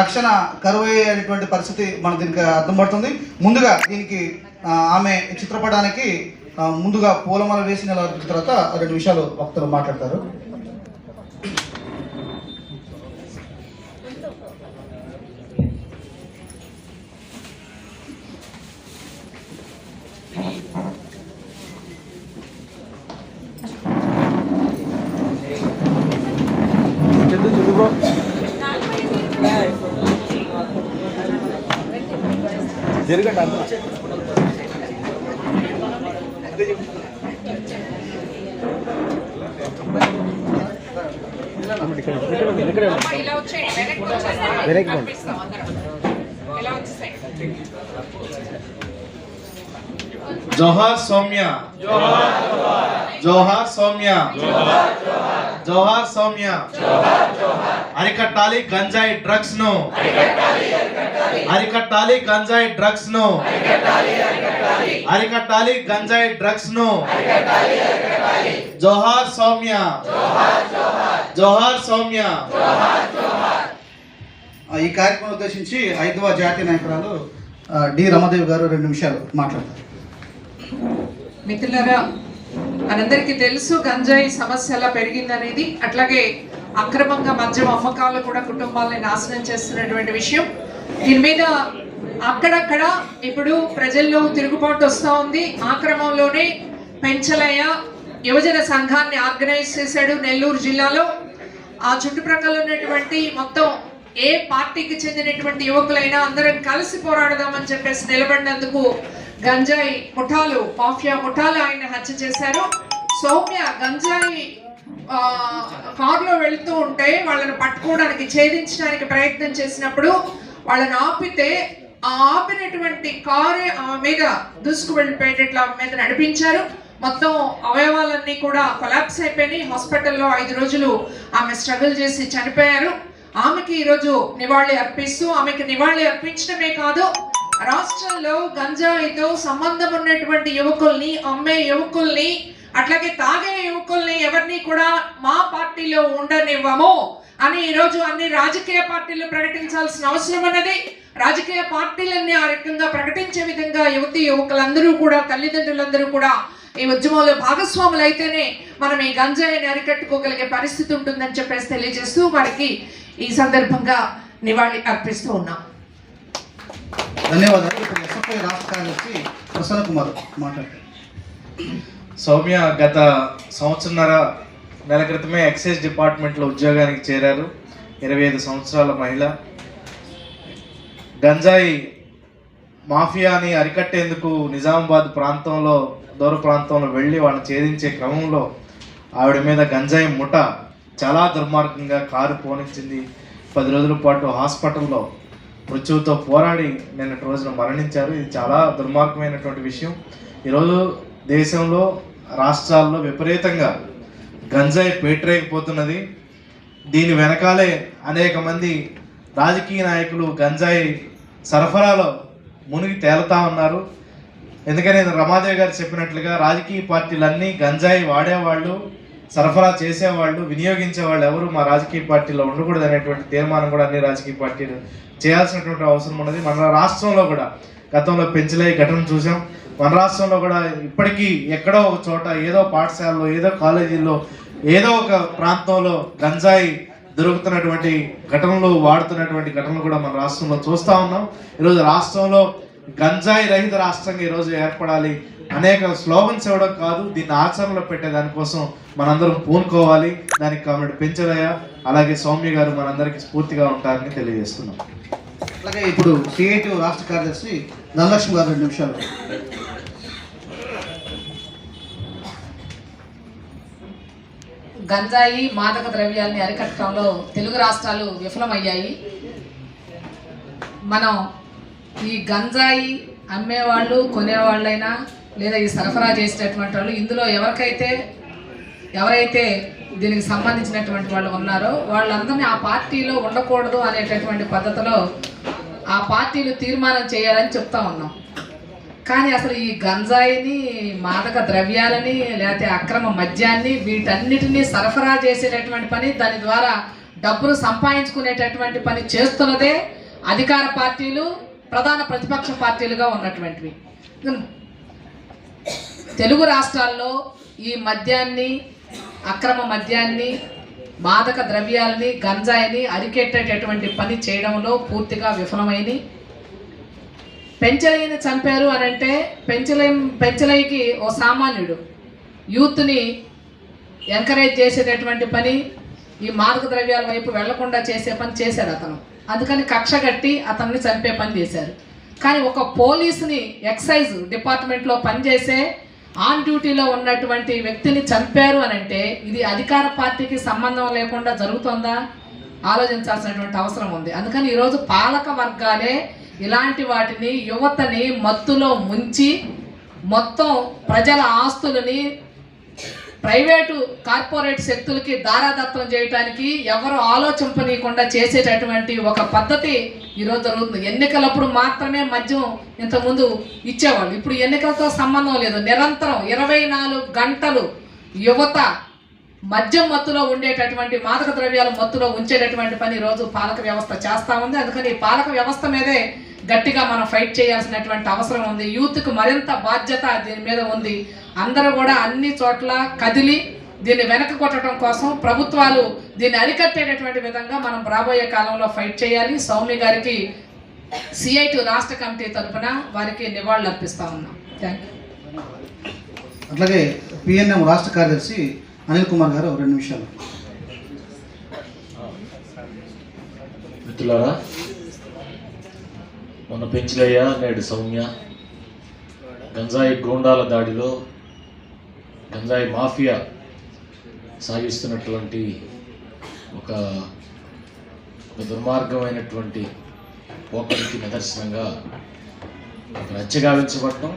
రక్షణ కరువయ్యేటువంటి పరిస్థితి మన దీనికి పడుతుంది ముందుగా దీనికి ఆమె చిత్రపటానికి ముందుగా పూలమాల వేసి నిలబడిన తర్వాత రెండు విషయాలు భక్తులు మాట్లాడతారు. జరగండి అందరూ వెనక్కి వెనక్కి జోహార్ సౌమ్య జోహార్ సౌమ్య జోహార్ సౌమ్య అరికట్టాలి గంజాయి డ్రగ్స్ను అరికట్టాలి గంజాయి డ్రగ్స్ను అరికట్టాలి గంజాయి డ్రగ్స్ను జోహార్ సౌమ్య జోహార్ సౌమ్య ఈ కార్యక్రమం ఉద్దేశించి ఐదవ జాతీయ నాయకురాలు డి. రామదేవ్ గారు రెండు నిమిషాలు మాట్లాడతారు. మిత్రులరా మనందరికీ తెలుసు గంజాయి సమస్య ఎలా పెరిగిందనేది. అట్లాగే అక్రమంగా మద్యం అమ్మకాలు కూడా కుటుంబాలని నాశనం చేస్తున్నటువంటి విషయం. దీని మీద అక్కడక్కడ ఇప్పుడు ప్రజల్లో తిరుగుబాటు వస్తూ ఉంది. ఆ క్రమంలోనే పెంచలయ్య యువజన సంఘాన్ని ఆర్గనైజ్ చేశాడు నెల్లూరు జిల్లాలో. ఆ చుట్టుప్రక్కల ఉన్నటువంటి మొత్తం ఏ పార్టీకి చెందినటువంటి యువకులైనా అందరం కలిసి పోరాడదామని చెప్పేసి నిలబడినందుకు గంజాయి ముఠాలు మాఫియా ముఠాలు ఆయన హత్య చేశారు. సౌమ్య గంజాయి కారులో వెళుతూ ఉంటే వాళ్ళని పట్టుకోవడానికి ఛేదించడానికి ప్రయత్నం చేసినప్పుడు వాళ్ళని ఆపితే ఆ ఆపినటువంటి కారే ఆమె మీద దూసుకు వెళ్ళిపోయేటట్లు ఆమె మీద నడిపించారు. మొత్తం అవయవాలన్నీ కూడా కొలాప్స్ అయిపోయినాయి. హాస్పిటల్లో ఐదు రోజులు ఆమె స్ట్రగుల్ చేసి చనిపోయారు. ఆమెకి ఈరోజు నివాళి అర్పిస్తూ ఆమెకి నివాళి అర్పించడమే కాదు రాష్ట్రంలో గంజాయితో సంబంధం ఉన్నటువంటి యువకుల్ని అమ్మే యువకుల్ని అట్లాగే తాగే యువకుల్ని ఎవరిని కూడా మా పార్టీలో ఉండనివ్వము అని ఈరోజు అన్ని రాజకీయ పార్టీలు ప్రకటించాల్సిన అవసరం అన్నది రాజకీయ పార్టీలన్నీ ఆ రకంగా ప్రకటించే విధంగా యువతి యువకులందరూ కూడా తల్లిదండ్రులందరూ కూడా ఈ ఉద్యమంలో భాగస్వాములు అయితేనే మనం ఈ గంజాయిని అరికట్టుకోగలిగే పరిస్థితి ఉంటుందని చెప్పేసి తెలియజేస్తూ వారికి ఈ సందర్భంగా నివాళి అర్పిస్తూ ఉన్నాం. ధన్యవాదాలు. ఇప్పుడు ఎస్ఎఫ్ఐ రాష్ట్ర కార్యదర్శి ప్రసన్న కుమార్ మాట్లాడతారు. సౌమ్య గత సంవత్సరన్నర నెల క్రితమే ఎక్సైజ్ డిపార్ట్మెంట్లో ఉద్యోగానికి చేరారు. ఇరవై ఐదు సంవత్సరాల మహిళ. గంజాయి మాఫియాని అరికట్టేందుకు నిజామాబాద్ ప్రాంతంలో దూర ప్రాంతంలో వెళ్ళి వాళ్ళని ఛేదించే క్రమంలో ఆవిడ మీద గంజాయి ముఠ చాలా దుర్మార్గంగా కారు పోనించింది పది రోజుల పాటు హాస్పిటల్లో మృత్యువుతో పోరాడి నిన్నటి రోజున మరణించారు. ఇది చాలా దుర్మార్గమైనటువంటి విషయం. ఈరోజు దేశంలో రాష్ట్రాల్లో విపరీతంగా గంజాయి పేటరేగిపోతున్నది దీని వెనకాలే అనేక మంది రాజకీయ నాయకులు గంజాయి సరఫరాలో మునిగి తేలుతా ఉన్నారు. ఎందుకని రమాదేవి గారు చెప్పినట్లుగా రాజకీయ పార్టీలన్నీ గంజాయి వాడేవాళ్ళు సరఫరా చేసేవాళ్ళు వినియోగించేవాళ్ళు ఎవరు మా రాజకీయ పార్టీలో ఉండకూడదు అనేటువంటి తీర్మానం కూడా అన్ని రాజకీయ పార్టీలు చేయాల్సినటువంటి అవసరం ఉన్నది. మన రాష్ట్రంలో కూడా గతంలో పెంచలే ఘటన చూసాం. మన రాష్ట్రంలో కూడా ఇప్పటికీ ఎక్కడో ఒక చోట ఏదో పాఠశాలలో ఏదో కాలేజీల్లో ఏదో ఒక ప్రాంతంలో గంజాయి దొరుకుతున్నటువంటి ఘటనలు వాడుతున్నటువంటి ఘటనలు కూడా మన రాష్ట్రంలో చూస్తూ ఉన్నాం. ఈరోజు రాష్ట్రంలో గంజాయి రహిత రాష్ట్రంగా ఈరోజు ఏర్పడాలి అనేక స్లోగన్స్ ఇవ్వడం కాదు దీన్ని ఆచరణలో పెట్టే దానికోసం మనందరం పూనుకోవాలి. దానికి కాబట్టి పెంచలయ్య అలాగే సౌమ్య గారు మనందరికీ స్ఫూర్తిగా ఉంటారని తెలియజేస్తున్నాం. అలాగే ఇప్పుడు సిఐటి రాష్ట్ర కార్యదర్శి ధనలక్ష్మి గారు రెండు నిమిషాలు. గంజాయి మాదక ద్రవ్యాల్ని అరికట్టడంలో తెలుగు రాష్ట్రాలు విఫలమయ్యాయి. మనం ఈ గంజాయి అమ్మేవాళ్ళు కొనేవాళ్ళైనా లేదా ఈ సరఫరా చేసేటటువంటి వాళ్ళు ఇందులో ఎవరికైతే ఎవరైతే దీనికి సంబంధించినటువంటి వాళ్ళు ఉన్నారో. వాళ్ళందరినీ ఆ పార్టీలో ఉండకూడదు అనేటటువంటి పద్ధతిలో ఆ పార్టీలు తీర్మానం చేయాలని చెప్తా ఉన్నాం. కానీ అసలు ఈ గంజాయిని మాదక ద్రవ్యాలని లేకపోతే అక్రమ మద్యాన్ని వీటన్నిటినీ సరఫరా చేసేటటువంటి పని దాని ద్వారా డబ్బులు సంపాదించుకునేటటువంటి పని చేస్తున్నదే అధికార పార్టీలు ప్రధాన ప్రతిపక్ష పార్టీలుగా ఉన్నటువంటివి. తెలుగు రాష్ట్రాల్లో ఈ మద్యాన్ని అక్రమ మద్యాన్ని మాదక ద్రవ్యాలని గంజాయిని అరికెట్టేటటువంటి పని చేయడంలో పూర్తిగా విఫలమైంది. పెంచలయ్యని చంపారు అని అంటే పెంచలే పెంచలయ్యకి ఓ సామాన్యుడు యూత్ని ఎంకరేజ్ చేసేటటువంటి పని ఈ మాదక ద్రవ్యాల వైపు వెళ్ళకుండా చేసే పని చేశాడు అతను. అందుకని కక్ష కట్టి అతన్ని చంపే పని చేశారు. కానీ ఒక పోలీసుని ఎక్సైజ్ డిపార్ట్మెంట్లో పనిచేసే ఆన్ డ్యూటీలో ఉన్నటువంటి వ్యక్తిని చంపారు అని అంటే ఇది అధికార పార్టీకి సంబంధం లేకుండా జరుగుతుందా? ఆలోచించాల్సినటువంటి అవసరం ఉంది. అందుకని ఈరోజు పాలక వర్గాలే ఇలాంటి వాటిని యువతని మత్తులో ముంచి మొత్తం ప్రజల ఆస్తులని ప్రైవేటు కార్పొరేట్ శక్తులకి దారాదత్తం చేయడానికి ఎవరు ఆలోచింపనీయకుండా చేసేటటువంటి ఒక పద్ధతి ఈరోజు జరుగుతుంది. ఎన్నికలప్పుడు మాత్రమే మద్యం ఇంతకుముందు ఇచ్చేవాళ్ళు. ఇప్పుడు ఎన్నికలతో సంబంధం లేదు. నిరంతరం ఇరవై నాలుగు గంటలు యువత మద్యం మత్తులో ఉండేటటువంటి మాదక ద్రవ్యాల మత్తులో ఉంచేటటువంటి పని ఈరోజు పాలక వ్యవస్థ చేస్తూ ఉంది. అందుకని ఈ పాలక వ్యవస్థ మీదే గట్టిగా మనం ఫైట్ చేయాల్సినటువంటి అవసరం ఉంది. యూత్కు మరింత బాధ్యత దీని మీద ఉంది. అందరూ కూడా అన్ని చోట్ల కదిలి దీన్ని వెనక కొట్టడం కోసం ప్రభుత్వాలు దీన్ని అరికట్టేటటువంటి విధంగా మనం రాబోయే కాలంలో ఫైట్ చేయాలి. సౌమ్య గారికి సిఐటి రాష్ట్ర కమిటీ తరఫున వారికి నివాళులు అర్పిస్తా ఉన్నాం. థ్యాంక్ యూ అట్లాగే పిఎన్ఎం రాష్ట్ర కార్యదర్శి అనిల్ కుమార్ గారు రెండు నిమిషాలు. మిత్రులారా మొన్న పెంచిలయ్య నేడు సౌమ్య. గంజాయి గోండాల దాడిలో గంజాయి మాఫియా సాగిస్తున్నటువంటి ఒక ఒక దుర్మార్గమైనటువంటి పోకడికి నిదర్శనంగా ఒక రచ్చగావించబడటం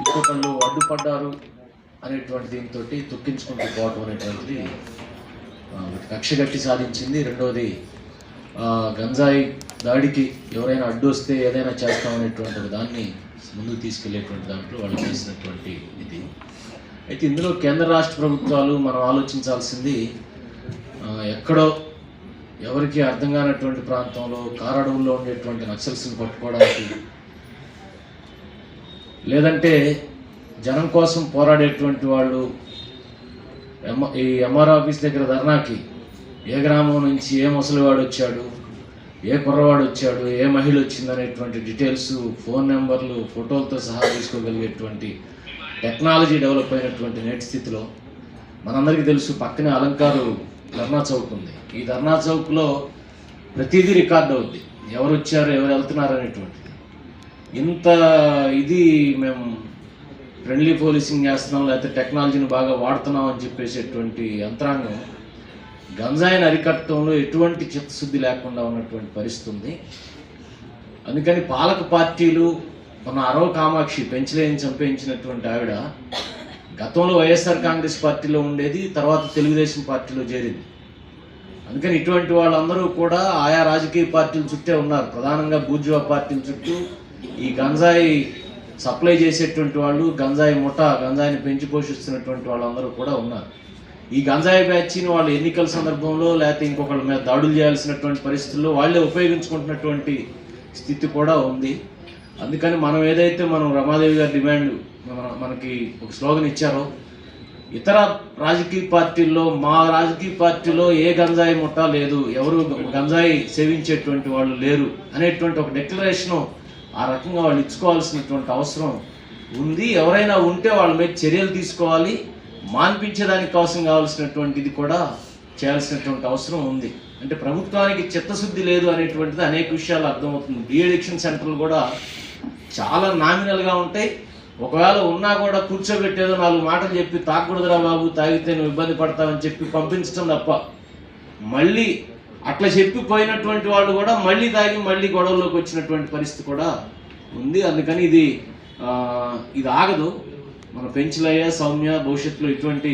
ఇంకొకళ్ళు అడ్డుపడ్డారు అనేటువంటి దీంతో తొక్కించుకుంటూ పోవటం అనేటువంటిది కక్ష గట్టి సాధించింది. రెండవది గంజాయి దాడికి ఎవరైనా అడ్డు వస్తే ఏదైనా చేస్తామనేటువంటి దాన్ని ముందుకు తీసుకెళ్ళేటువంటి దాంట్లో వాళ్ళు చేసినటువంటి ఇది. అయితే ఇందులో కేంద్ర రాష్ట్ర ప్రభుత్వాలు మనం ఆలోచించాల్సింది ఎక్కడో ఎవరికి అర్థం కానటువంటి ప్రాంతంలో కారడవుల్లో ఉండేటువంటి నక్సల్స్ని పట్టుకోవడానికి లేదంటే జనం కోసం పోరాడేటువంటి వాళ్ళు ఎం ఈ ఎంఆర్ ఆఫీస్ దగ్గర ధర్నాకి ఏ గ్రామం నుంచి ఏ ముసలివాడు వచ్చాడు ఏ కుర్రవాడు వచ్చాడు ఏ మహిళ వచ్చిందనేటువంటి డీటెయిల్స్ ఫోన్ నెంబర్లు ఫోటోలతో సహా తీసుకోగలిగేటువంటి టెక్నాలజీ డెవలప్ అయినటువంటి నేటి స్థితిలో మనందరికీ తెలుసు పక్కనే అలంకారు ధర్నా చౌక్ ఉంది. ఈ ధర్నా చౌక్లో ప్రతిదీ రికార్డ్ అవుద్ది. ఎవరు వచ్చారు ఎవరు వెళ్తున్నారు అనేటువంటిది. ఇంత ఇది మేము ఫ్రెండ్లీ పోలీసింగ్ చేస్తున్నాం లేకపోతే టెక్నాలజీని బాగా వాడుతున్నాం అని చెప్పేసేటువంటి యంత్రాంగం గంజాయిని అరికట్టడంలో ఎటువంటి చిత్తశుద్ధి లేకుండా ఉన్నటువంటి పరిస్థితి ఉంది. అందుకని పాలక పార్టీలు మన అరవ కామాక్షి పెంచలేని చంపేయించినటువంటి ఆవిడ గతంలో వైఎస్ఆర్ కాంగ్రెస్ పార్టీలో ఉండేది తర్వాత తెలుగుదేశం పార్టీలో చేరింది. అందుకని ఇటువంటి వాళ్ళందరూ కూడా ఆయా రాజకీయ పార్టీల చుట్టే ఉన్నారు. ప్రధానంగా బూర్జువా పార్టీల చుట్టూ ఈ గంజాయి సప్లై చేసేటువంటి వాళ్ళు గంజాయి ముఠ గంజాయిని పెంచి పోషిస్తున్నటువంటి వాళ్ళందరూ కూడా ఉన్నారు. ఈ గంజాయి బ్యాచ్ని వాళ్ళు ఎన్నికల సందర్భంలో లేకపోతే ఇంకొకళ్ళ మీద దాడులు చేయాల్సినటువంటి పరిస్థితుల్లో వాళ్ళే ఉపయోగించుకుంటున్నటువంటి స్థితి కూడా ఉంది. అందుకని మనం ఏదైతే మనం రమాదేవి గారి డిమాండ్ మన- మనకి ఒక స్లోగన్ ఇచ్చారో ఇతర రాజకీయ పార్టీల్లో మా రాజకీయ పార్టీలో ఏ గంజాయి ముఠా లేదు ఎవరు గంజాయి సేవించేటువంటి వాళ్ళు లేరు అనేటువంటి ఒక డిక్లరేషను ఆ రకంగా వాళ్ళు ఇచ్చుకోవాల్సినటువంటి అవసరం ఉంది. ఎవరైనా ఉంటే వాళ్ళ మీద చర్యలు తీసుకోవాలి. మాన్పించడానికి కోసం కావాల్సినటువంటిది కూడా చేయాల్సినటువంటి అవసరం ఉంది. అంటే ప్రభుత్వానికి చిత్తశుద్ధి లేదు అనేటువంటిది అనేక విషయాలు అర్థమవుతుంది. డీ అడిక్షన్ సెంటర్లు కూడా చాలా నామినల్గా ఉంటాయి. ఒకవేళ ఉన్నా కూడా కూర్చోబెట్టేదో నాలుగు మాటలు చెప్పి తాగకూడదురా బాబు తాగితే నువ్వు ఇబ్బంది పడతావని చెప్పి పంపించడం తప్ప. మళ్ళీ అట్లా చెప్పి పోయినటువంటి వాళ్ళు కూడా మళ్ళీ తాగి మళ్ళీ గొడవల్లోకి వచ్చినటువంటి పరిస్థితి కూడా ఉంది. అందుకని ఇది ఇది ఆగదు. మన పెంచులయ్య సౌమ్య భవిష్యత్తులో ఇటువంటి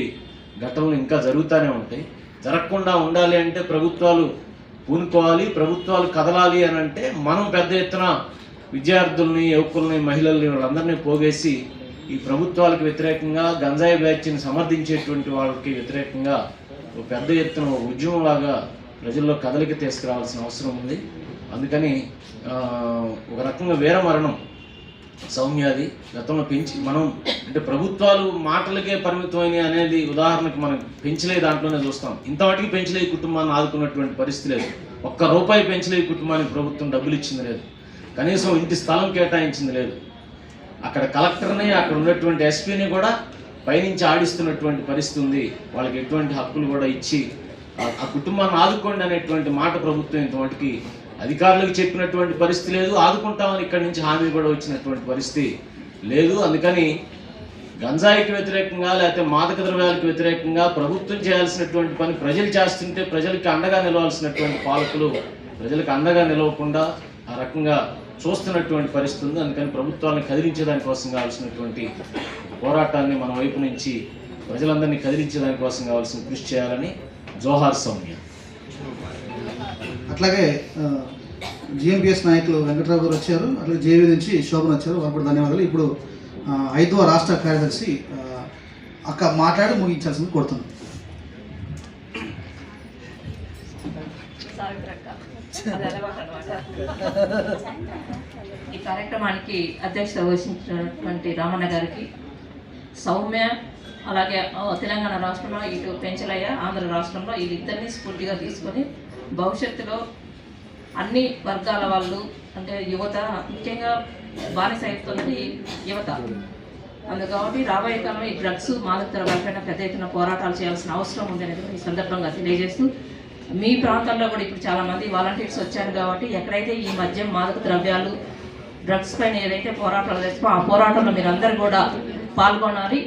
ఘటనలు ఇంకా జరుగుతూనే ఉంటాయి. జరగకుండా ఉండాలి అంటే ప్రభుత్వాలు పూనుకోవాలి ప్రభుత్వాలు కదలాలి అని అంటే మనం పెద్ద ఎత్తున విద్యార్థుల్ని యువకుల్ని మహిళల్ని వాళ్ళందరినీ పోగేసి ఈ ప్రభుత్వాలకు వ్యతిరేకంగా గంజాయి బ్యాచ్ని సమర్థించేటువంటి వాళ్ళకి వ్యతిరేకంగా ఒక పెద్ద ఎత్తున ఒక ఉద్యమంలాగా ప్రజల్లో కదలిక తీసుకురావాల్సిన అవసరం ఉంది. అందుకని ఒక రకంగా వేర మరణం సౌమ్యాది. గతంలో పెంచి మనం అంటే ప్రభుత్వాలు మాటలకే పరిమితమైన అనేది ఉదాహరణకు మనం పెంచలే దాంట్లోనే చూస్తాం. ఇంతవాటికి పెంచలే ఈ కుటుంబాన్ని ఆదుకున్నటువంటి పరిస్థితి లేదు. ఒక్క రూపాయి పెంచలే ఈ కుటుంబానికి ప్రభుత్వం డబ్బులు ఇచ్చింది లేదు. కనీసం ఇంటి స్థలం కేటాయించింది లేదు. అక్కడ కలెక్టర్ని అక్కడ ఉన్నటువంటి ఎస్పీని కూడా పైనుంచి ఆడిస్తున్నటువంటి పరిస్థితి ఉంది. వాళ్ళకి ఎటువంటి హక్కులు కూడా ఇచ్చి ఆ- కుటుంబాన్ని ఆదుకోండి అనేటువంటి మాట ప్రభుత్వం ఇంతవాటికి అధికారులకు చెప్పినటువంటి పరిస్థితి లేదు. ఆదుకుంటామని ఇక్కడి నుంచి హామీ కూడా వచ్చినటువంటి పరిస్థితి లేదు. అందుకని గంజాయికి వ్యతిరేకంగా లేకపోతే మాదక ద్రవ్యాలకు వ్యతిరేకంగా ప్రభుత్వం చేయాల్సినటువంటి పని ప్రజలు చేస్తుంటే ప్రజలకి అండగా నిలవాల్సినటువంటి పాలకులు ప్రజలకు అండగా నిలవకుండా ఆ రకంగా చూస్తున్నటువంటి పరిస్థితి ఉంది అందుకని ప్రభుత్వాలను కదిలించేదాని కోసం కావాల్సినటువంటి పోరాటాన్ని మన వైపు నుంచి ప్రజలందరినీ కదిలించేదాని కోసం కావాల్సిన కృషి చేయాలని జోహార్ సౌమ్య. అట్లాగే జిఎంపిఎస్ నాయకులు వెంకట్రావు గారు వచ్చారు అట్లాగే జేవీ నుంచి శోభన్ వచ్చారు. వారికి కూడా ధన్యవాదాలు. ఇప్పుడు ఆ, ఐదవ రాష్ట్ర కార్యదర్శి అక్క మాట్లాడి ముగించాల్సింది కోరుతున్నాను. ఈ కార్యక్రమానికి అధ్యక్షత వహించినటువంటి రామన్న గారికి సౌమ్య అలాగే తెలంగాణ రాష్ట్రంలో ఇటు పెంచలయ్య ఆంధ్ర రాష్ట్రంలో వీళ్ళిద్దరినీ స్ఫూర్తిగా తీసుకొని భవిష్యత్తులో అన్ని వర్గాల వాళ్ళు అంటే యువత ముఖ్యంగా బానిస అవుతున్నది యువత. అందు కాబట్టి రాబోయే కాలంలో ఈ డ్రగ్స్ మాదక ద్రవ్యాలపైన పెద్ద ఎత్తున పోరాటాలు చేయాల్సిన అవసరం ఉంది అనేది ఈ సందర్భంగా తెలియజేస్తూ మీ ప్రాంతాల్లో కూడా ఇప్పుడు చాలా మంది వాలంటీర్స్ వచ్చారు కాబట్టి ఎక్కడైతే ఈ మద్యం మాదక ద్రవ్యాలు డ్రగ్స్ పైన ఏదైతే పోరాటాలు చేస్తామో ఆ పోరాటంలో మీరందరూ కూడా పాల్గొనాలి.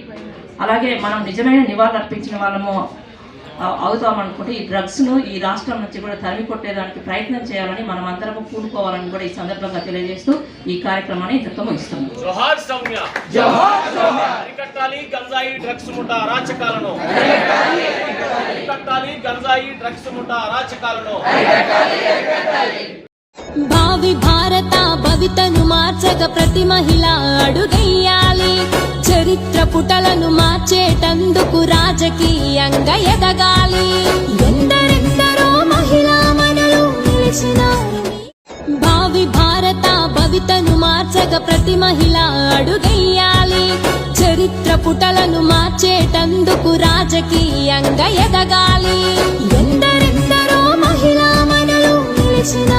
అలాగే మనం నిజమైన నివాళులు అర్పించిన వాళ్ళము అవుతామనుకుంటే ఈ డ్రగ్స్ను ఈ రాష్ట్రం నుంచి కూడా తరిమి కొట్టేదానికి ప్రయత్నం చేయాలని మనం అందరము కూడుకోవాలని కూడా ఈ సందర్భంగా తెలియజేస్తూ ఈ కార్యక్రమాన్ని ఇంతతో ముగిస్తున్నాం జోహార్ సౌమ్య జోహార్ అరికట్టాలి గంజాయి డ్రగ్స్ ముఠా అరాచకాలను. అరికట్టాలి గంజాయి డ్రగ్స్ ముఠా అరాచకాలను. భావి భారత భవితను మార్చక ప్రతి మహిళ అడుగయ్యాలి చరిత్ర పుటలను మార్చేటందుకు రాజకీయంగా ఎదగాలి. చరిత్ర పుటలను మార్చేటందుకు రాజకీయంగా ఎదగాలి. ఎందరెందరో మహిళా మనలో నిలిచిన